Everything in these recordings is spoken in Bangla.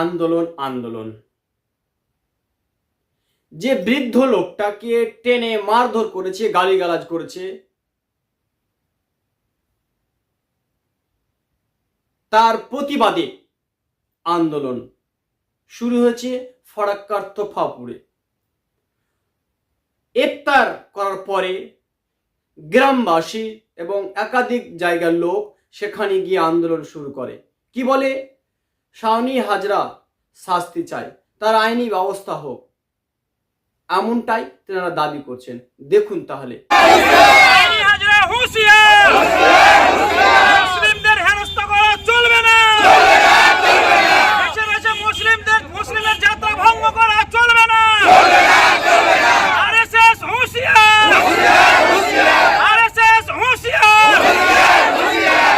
আন্দোলন আন্দোলন। যে বৃদ্ধ লোকটাকে টেনে মারধর করেছে, গালিগালাজ করেছে, তার প্রতিবাদে আন্দোলন শুরু হয়েছে ফরাক্কার তোফাপুরে। ইফতার করার পরে গ্রামবাসী এবং একাধিক জায়গার লোক সেখানে গিয়ে আন্দোলন শুরু করে। কি বলে? শাওনি হাজরা শাস্তি চায়। তার আইনি ব্যবস্থা হোক। এমনটাই তেনারা দাবি করছেন। দেখুন তাহলে আইনি হাজরা হুঁশিয়ার মুসলিমদের হেনস্থা করা চলবে না দেশে দেশে মুসলিমদের মুসলিমের যাত্রা ভঙ্গ করা চলবে না আরএসএস হুঁশিয়ার আরএসএস হুঁশিয়ার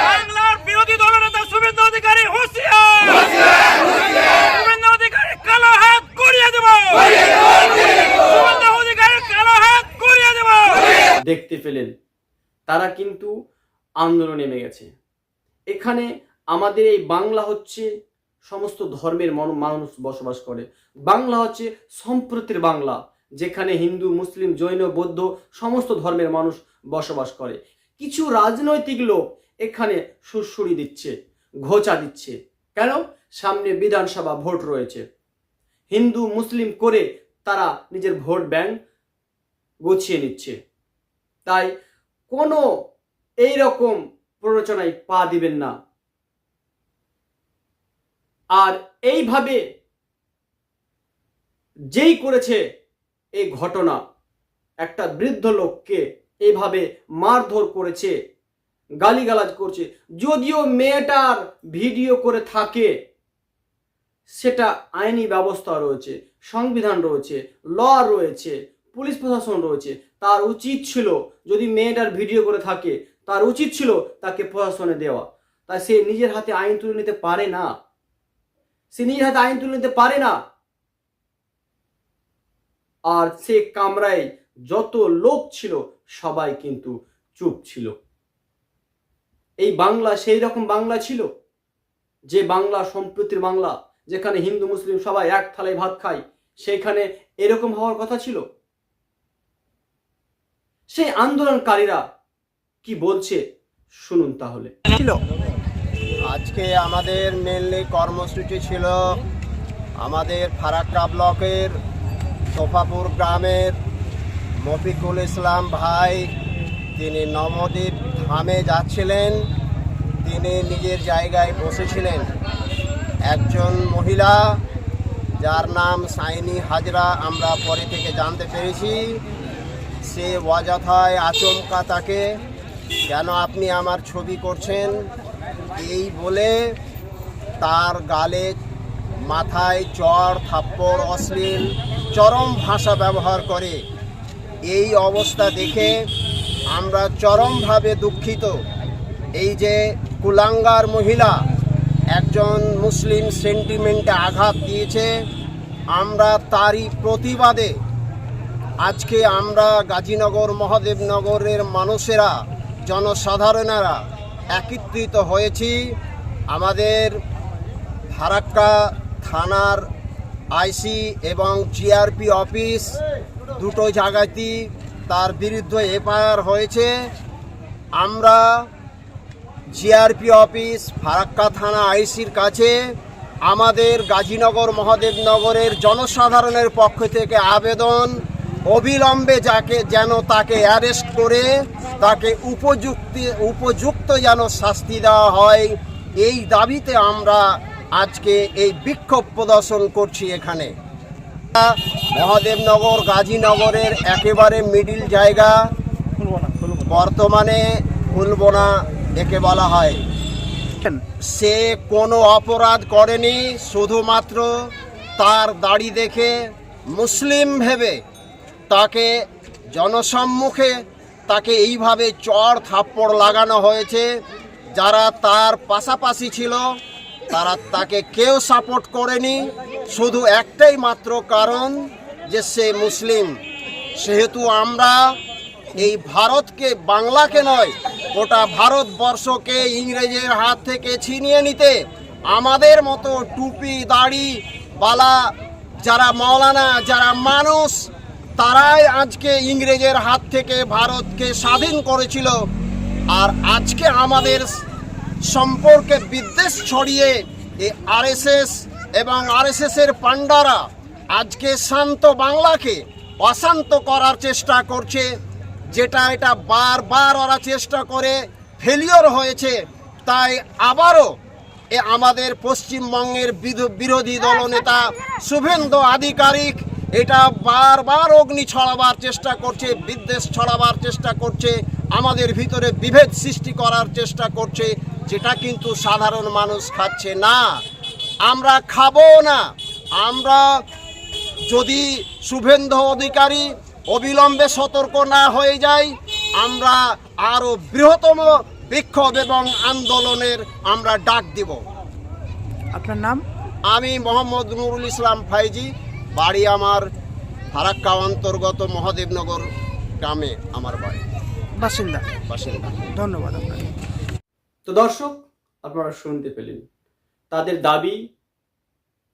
বাংলার বিরোধী দলনেতা শুভেন্দু অধিকারী হুঁশিয়ার শুভেন্দু অধিকারী কালো হাত করিয়ে দেব শুভেন্দু অধিকারী কালো হাত করিয়ে দেব দেখতে পেলেন। তারা কিন্তু আন্দোলনে নেমে গেছে এখানে আমাদের এই বাংলা হচ্ছে সমস্ত ধর্মের মন- মানুষ বসবাস করে। বাংলা হচ্ছে সম্প্রতির বাংলা, যেখানে হিন্দু, মুসলিম, জৈন, বৌদ্ধ সমস্ত ধর্মের মানুষ বসবাস করে। কিছু রাজনৈতিক লোক এখানে সুরসুরি দিচ্ছে, ঘোচা দিচ্ছে। কেন? সামনে বিধানসভা ভোট রয়েছে। হিন্দু, মুসলিম করে তারা নিজের ভোট ব্যাংক গুছিয়ে নিচ্ছে। তাই কোনো এই রকম প্ররোচনায় পা দিবেন না। আর এইভাবে যেই করেছে এই ঘটনা, একটা বৃদ্ধ লোককে এইভাবে মারধর করেছে, গালিগালাজ করছে, যদিও মেয়েটার ভিডিও করে থাকে, সেটা আইনি ব্যবস্থা রয়েছে, সংবিধান রয়েছে, ল রয়েছে, পুলিশ প্রশাসন রয়েছে তার উচিত ছিল যদি মেয়েটার ভিডিও করে থাকে, তার উচিত ছিল তাকে প্রশাসনে দেওয়া। তাই সে নিজের হাতে আইন তুলে নিতে পারে না। সে নিজের হাতে আইন তুলে নিতে পারে না। আর সে কামরায় যত লোক ছিল, সবাই কিন্তু চুপ ছিল। এই বাংলা, সেই রকম বাংলা ছিল, যে বাংলা সম্প্রীতির বাংলা, যেখানে হিন্দু, মুসলিম সবাই এক থালায় ভাত খায়, সেখানে এরকম হওয়ার কথা ছিল। সেই আন্দোলনকারীরা কি বলছে? শুনুন তাহলে। ছিল। আজকে আমাদের মেনলি কর্মসূচি ছিল আমাদের ফারাক্কা ব্লকের তোফাপুর গ্রামের মফিকুল ইসলাম ভাই তিনি নবদ্বীপ ধামে যাচ্ছিলেন। তিনি নিজের জায়গায় বসেছিলেন। একজন মহিলা যার নাম সাইনি হাজরা আমরা পরে থেকে জানতে পেরেছি। সে অযথায় আচমকা তাকে, কেন আপনি আমার ছবি করছেন? এই বলে তার গালে মাথায় চড় থাপ্পড়, অশ্লীল, চরম ভাষা ব্যবহার করে। এই অবস্থা দেখে আমরা চরমভাবে দুঃখিত। এই যে কুলাঙ্গার মহিলা একজন মুসলিম সেন্টিমেন্টে আঘাত দিয়েছে, আমরা তারই প্রতিবাদে আজকে আমরা গাজীনগর, মহাদেবনগরের মানুষেরা, জনসাধারণেরা একত্রিত হয়েছি আমাদের ফারাক্কা থানার আইসি এবং জিআরপি অফিস দুটো জায়গাতেই তার বিরুদ্ধে এফআইআর হয়েছে। আমরা জিআরপি অফিস, ফারাক্কা থানা আইসির কাছে আমাদের গাজীনগর, মহাদেবনগরের জনসাধারণের পক্ষ থেকে আবেদন অবিলম্বে যাকে যেন তাকে অ্যারেস্ট করে, তাকে উপযুক্তি, উপযুক্ত যেন শাস্তি দেওয়া হয়, এই দাবিতে আমরা আজকে এই বিক্ষোভ প্রদর্শন করছি এখানে। মহাদেবনগর, গাজীনগরের একেবারে মিডিল জায়গা, বর্তমানে ফুলবোনা একে বলা হয়। সে কোনো অপরাধ করেনি, শুধুমাত্র তার দাড়ি দেখে মুসলিম ভেবে তাকে জনসম্মুখে তাকে এইভাবে চড় থাপ্পড় লাগানো হয়েছে। যারা তার পাশাপাশি ছিল, তারা তাকে কেউ সাপোর্ট করেনি। শুধু একটাই মাত্র কারণ যে সে মুসলিম। সেহেতু আমরা এই ভারতকে, বাংলাকে নয়, গোটা ভারতবর্ষকে ইংরেজের হাত থেকে ছিনিয়ে নিতে আমাদের মতো টুপি, দাড়ি, বালা, যারা মৌলানা, যারা মানুষ তারাই আজকে ইংরেজের হাত থেকে ভারতকে স্বাধীন করেছিল। আর আজকে আমাদের সম্পর্কে বিদ্বেষ ছড়িয়ে এই আরএসএস এবং আরএসএস এর পান্ডারা আজকে শান্ত বাংলাকে অশান্ত করার চেষ্টা করছে, যেটা এটা বারবার ওরা চেষ্টা করে ফেলিওর হয়েছে। তাই আবারও এ আমাদের পশ্চিমবঙ্গের বিরোধী দলনেতা শুভেন্দু আধিকারিক এটা বারবার অগ্নি ছড়াবার চেষ্টা করছে বিদ্বেষ ছড়াবার চেষ্টা করছে আমাদের ভিতরে বিভেদ সৃষ্টি করার চেষ্টা করছে যেটা কিন্তু সাধারণ মানুষ খাচ্ছে না। আমরা খাব না। আমরা যদি শুভেন্দু অধিকারী অবিলম্বে সতর্ক না হয়ে যায় আমরা আরও বৃহত্তম বিক্ষোভ এবং আন্দোলনের আমরা ডাক দিব। আপনার নাম? আমি মোহাম্মদ নুরুল ইসলাম ফাইজি। বাড়ি আমার ফারাক্কা অন্তর্গত মহাদেবনগর গ্রামে আমার বাড়ি। বাসিন্দা। বাসিন্দা। ধন্যবাদ আপনাকে। তো দর্শক আপনারা শুনতে পেলেন। তাদের দাবি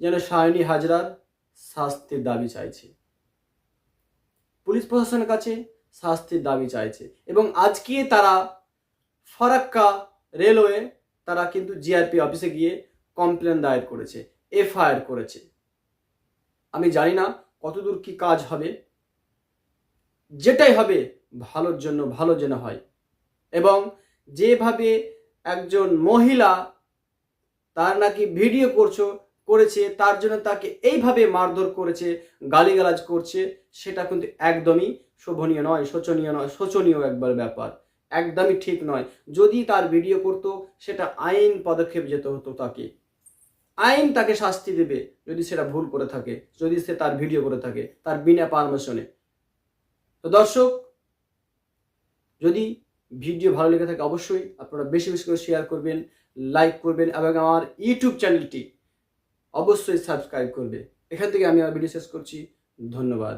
যেন সায়নী হাজরার শাস্তির দাবি চাইছে। পুলিশ প্রশাসনের কাছে শাস্তির দাবি চাইছে এবং আজকে তারা ফারাক্কা রেলওয়ে তারা কিন্তু জিআরপি অফিসে গিয়ে কমপ্লেন দায়ের করেছে এফআইআর করেছে। আমি জানি না কতদূর কি কাজ হবে। যেটাই হবে, ভালোর জন্য ভালো যেন হয়। এবং যেভাবে একজন মহিলা তার নাকি ভিডিও করছ, করেছে, তার জন্য তাকে এইভাবে মারধর করেছে, গালিগালাজ করছে, সেটা কিন্তু একদমই শোভনীয় নয়, শোচনীয় নয়, শোচনীয় একবার ব্যাপার। একদমই ঠিক নয়। যদি তার ভিডিও করতো, সেটা আইন পদক্ষেপ যেতে হতো তাকে। আইন তাকে শাস্তি দেবে যদি সেটা ভুল করে থাকে, যদি সে তার ভিডিও করে থাকে, তার বিনা পারমিশনে। তো দর্শক, যদি ভিডিও ভালো লেগে থাকে অবশ্যই আপনারা বেশি বেশি করে শেয়ার করবেন লাইক করবেন এবং আমার ইউটিউব চ্যানেলটি অবশ্যই সাবস্ক্রাইব করবে। এখান থেকে আমি আমার ভিডিও শেষ করছি। ধন্যবাদ।